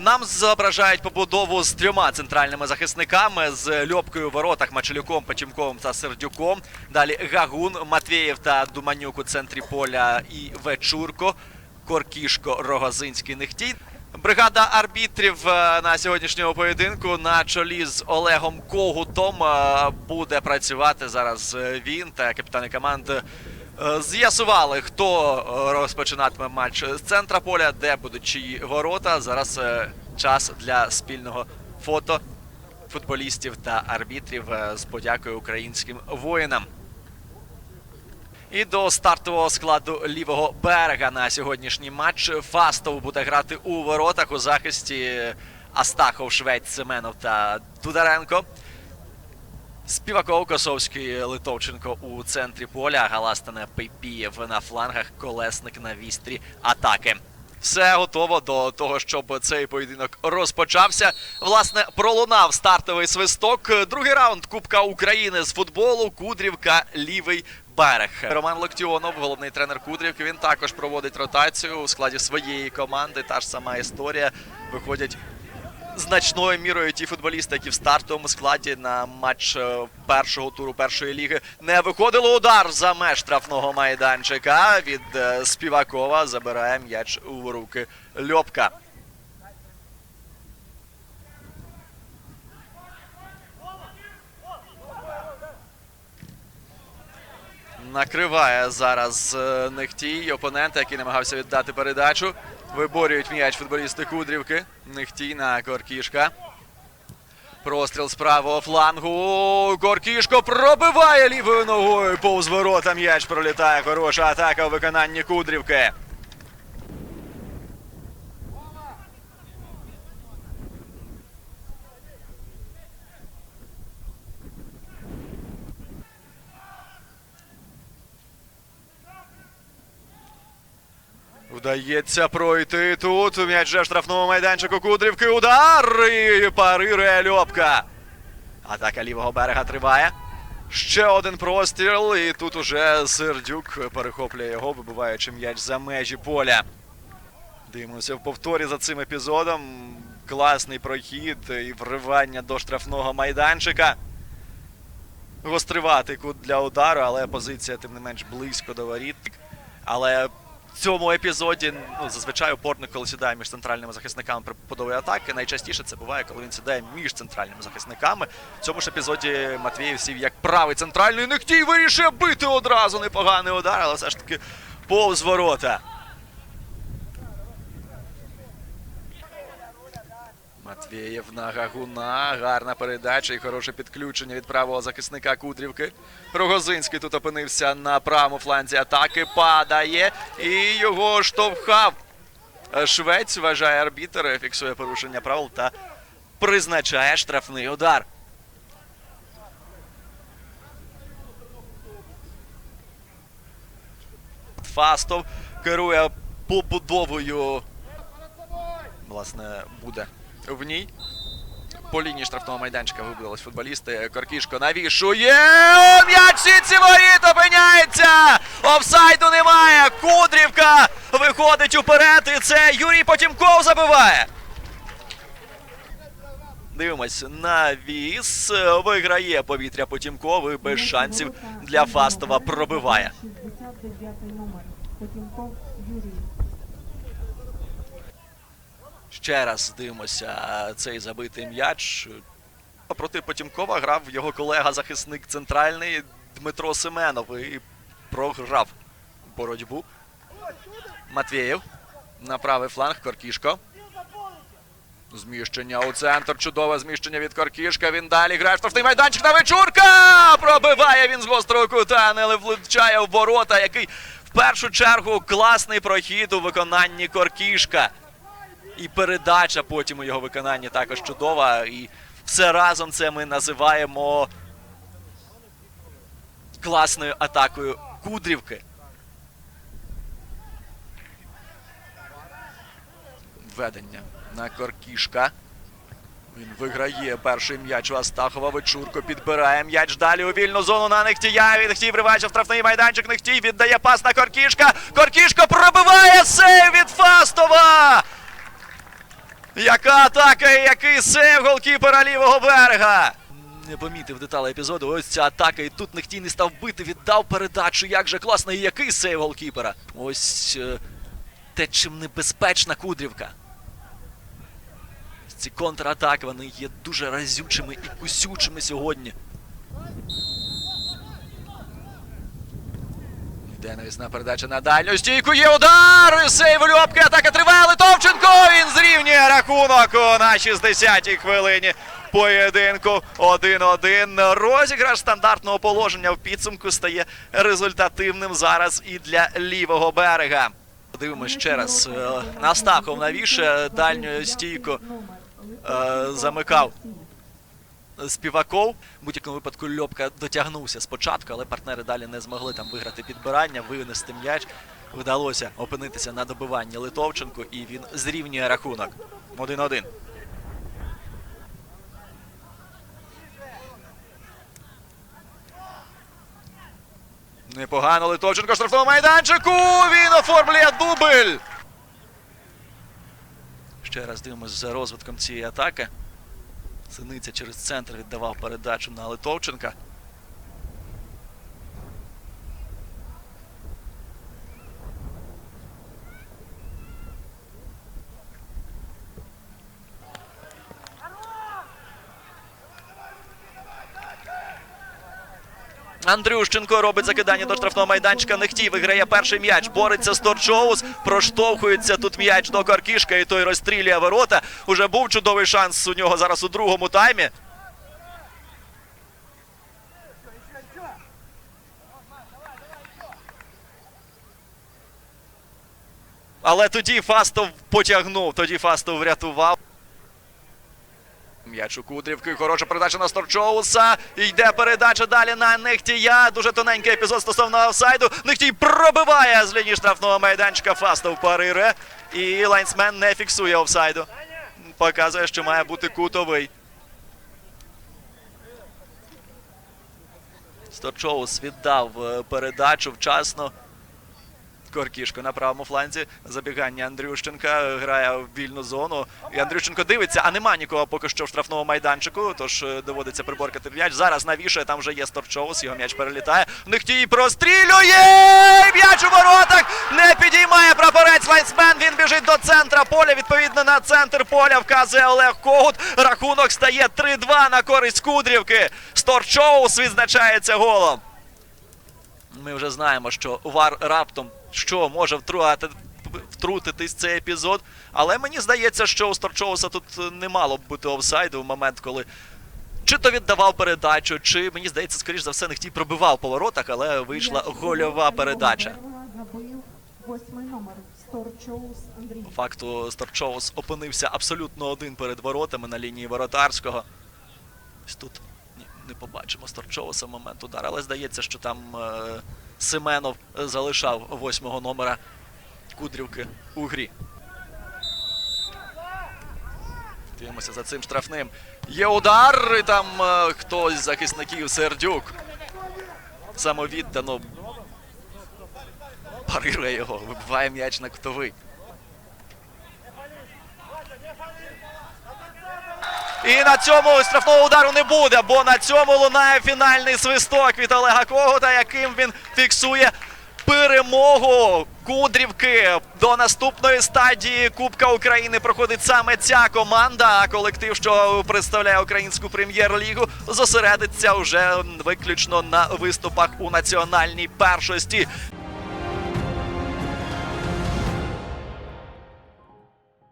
Нам зображають побудову з трьома центральними захисниками з Льопкою у воротах, Мачелюком, Печімковим та Сердюком. Далі Гагун, Матвєєв та Думанюк у центрі поля і Вечурко, Коркішко, Рогозинський, Нехтій. Бригада арбітрів е, на сьогоднішньому поєдинку на чолі з Олегом Когутом е, буде працювати зараз. е, Він та капітани команди з'ясували, хто е, розпочинатиме матч з центра поля, де будуть чиї ворота. Зараз е, час для спільного фото футболістів та арбітрів е, з подякою українським воїнам. І до стартового складу лівого берега на сьогоднішній матч Фастов буде грати у воротах у захисті Астахов, Швець, Семенов та Дударенко. Співаков, Косовський, Литовченко у центрі поля, Галастане Пейпієв на флангах, колесник на вістрі атаки. Все готово до того, щоб цей поєдинок розпочався. Власне, пролунав стартовий свисток. Другий раунд Кубка України з футболу. Кудрівка, лівий берег. Роман Локтіонов, головний тренер Кудрівки. Він також проводить ротацію у складі своєї команди. Та ж сама історія. Виходять значною мірою ті футболісти, які в стартовому складі на матч е, першого туру першої ліги не виходило удар за меж штрафного майданчика. Від е, Співакова забирає м'яч у руки Льопка. Накриває зараз е, Нехтій, опонента, який намагався віддати передачу. Виборюють м'яч футболісти Кудрівки. Нехтій на Коркішка. Простріл з правого флангу. Коркішко пробиває лівою ногою. Повз ворота м'яч пролітає. Хороша атака у виконанні Кудрівки. Вдається пройти тут. М'яч же в штрафному майданчику Кудрівки. Удар! І парирує Льопка. Атака лівого берега триває. Ще один простріл. І тут уже Сердюк перехоплює його, вибиваючи м'яч за межі поля. Дивимося в повторі за цим епізодом. Класний прохід і вривання до штрафного майданчика. Гостриватий кут для удару, але позиція, тим не менш, близько до воріт. Але цьому епізоді ну, зазвичай опорник, коли сідає між центральними захисниками при подової атаки, найчастіше це буває, коли він сідає між центральними захисниками. В цьому ж епізоді Матвієв сів як правий центральний нехтій вирішує бити одразу непоганий удар, але все ж таки повз ворота. Матвієв на Гагуна. Гарна передача і хороше підключення від правого захисника Кудрівки. Рогозинський тут опинився на правому фланзі атаки. Падає і його штовхав. Швець вважає арбітер, фіксує порушення правил та призначає штрафний удар. Фастов керує побудовою. Власне, буде в ній. По лінії штрафного майданчика вибудились футболісти. Коркішко навішує. М'яч сітці воріт опиняється! Офсайду немає. Кудрівка виходить уперед. І це Юрій Потімков забиває. Дивимось, навіс виграє повітря Потімков і без шансів для Фастова пробиває. 69 номер. Потімков Юрій. Ще раз дивимося цей забитий м'яч. Проти Потімкова грав його колега-захисник центральний Дмитро Семенов і програв боротьбу. Матвєєв на правий фланг Коркішко. Зміщення у центр. Чудове зміщення від Коркішка. Він далі грає штрафний майданчик на Вечурка! Пробиває він з гострого кута, не влучає в ворота, який в першу чергу класний прохід у виконанні Коркішка. І передача потім у його виконанні також чудова. І все разом це ми називаємо класною атакою Кудрівки. Введення на Коркішка. Він виграє перший м'яч у Астахова. Вечурко підбирає м'яч далі у вільну зону на Нехтія. Нехтій вривається в штрафний майданчик. Нехтій віддає пас на Коркішка. Коркішко пробиває сейв від Фастова. Яка атака і який сейв голкіпера лівого берега! Не помітив деталі епізоду. Ось ця атака, і тут Нехтій не став бити, віддав передачу. Як же класно, і який сейв голкіпера. Ось е, те, чим небезпечна Кудрівка. Ці контратаки вони є дуже разючими і кусючими сьогодні. Йде навісна передача на дальню стійку. Є удар! Сейв Льопки, атака триває. Литовченко! Він зрівнює рахунок на 60-й хвилині поєдинку 1-1. Розіграш стандартного положення в підсумку стає результативним зараз і для лівого берега. Дивимось ще раз. Е, Настахов навіше дальню стійку е, замикав Співаков. В будь-якому випадку Льопка дотягнувся спочатку, але партнери далі не змогли там виграти підбирання, винести м'яч. Вдалося опинитися на добиванні Литовченку, і він зрівнює рахунок. 1-1. Непогано Литовченко в штрафному майданчику. Він оформлює дубль. Ще раз дивимося за розвитком цієї атаки. Синиця через центр віддавав передачу на Литовченка. Андрющенко робить закидання до штрафного майданчика. Нехтій виграє перший м'яч. Бореться з Торчоус. Проштовхується тут м'яч до Каркішка, і той розстрілює ворота. Уже був чудовий шанс у нього зараз у другому таймі. Але тоді Фастов потягнув, тоді Фастов врятував. М'яч у Кудрівки. Хороша передача на Сторчоуса. Йде передача далі на Нехтія. Дуже тоненький епізод стосовно офсайду. Нехтій пробиває з лінії штрафного майданчика. Фастов парире. І лайнсмен не фіксує офсайду. Показує, що має бути кутовий. Сторчоус віддав е, передачу вчасно. Коркішко на правому фланзі. Забігання Андрющенка грає в вільну зону. І Андрющенко дивиться, а нема нікого поки що в штрафному майданчику. Тож е, доводиться приборкати м'яч. Зараз навішує, там вже є Сторчоус, його м'яч перелітає. Нехтій прострілює! М'яч у воротах! Не підіймає прапорець лайнсмен. Він біжить до центра поля. Відповідно на центр поля вказує Олег Когут. Рахунок стає 3-2 на користь Кудрівки. Сторчоус відзначається голом. Ми вже знаємо, що вар раптом що може втрувати, втрутитись цей епізод. Але мені здається, що у Сторчоуса тут не мало б бути офсайду в момент, коли чи то віддавав передачу, чи мені здається, скоріш за все, не Нехтій пробивав по воротах, але вийшла гольова передача. По факту Сторчоус опинився абсолютно один перед воротами на лінії воротарського. Ось тут ні, не побачимо Сторчоуса в момент удару, але здається, що там е, Семенов залишав восьмого номера Кудрівки у грі. Дивимося за цим штрафним. Є удар, і там е, хтось з захисників Сердюк. Самовіддано парирує його, вибиває м'яч на кутовий. І на цьому штрафного удару не буде, бо на цьому лунає фінальний свисток від Олега Когута, яким він фіксує перемогу Кудрівки. До наступної стадії Кубка України проходить саме ця команда. А колектив, що представляє українську прем'єр-лігу, зосередиться вже виключно на виступах у національній першості.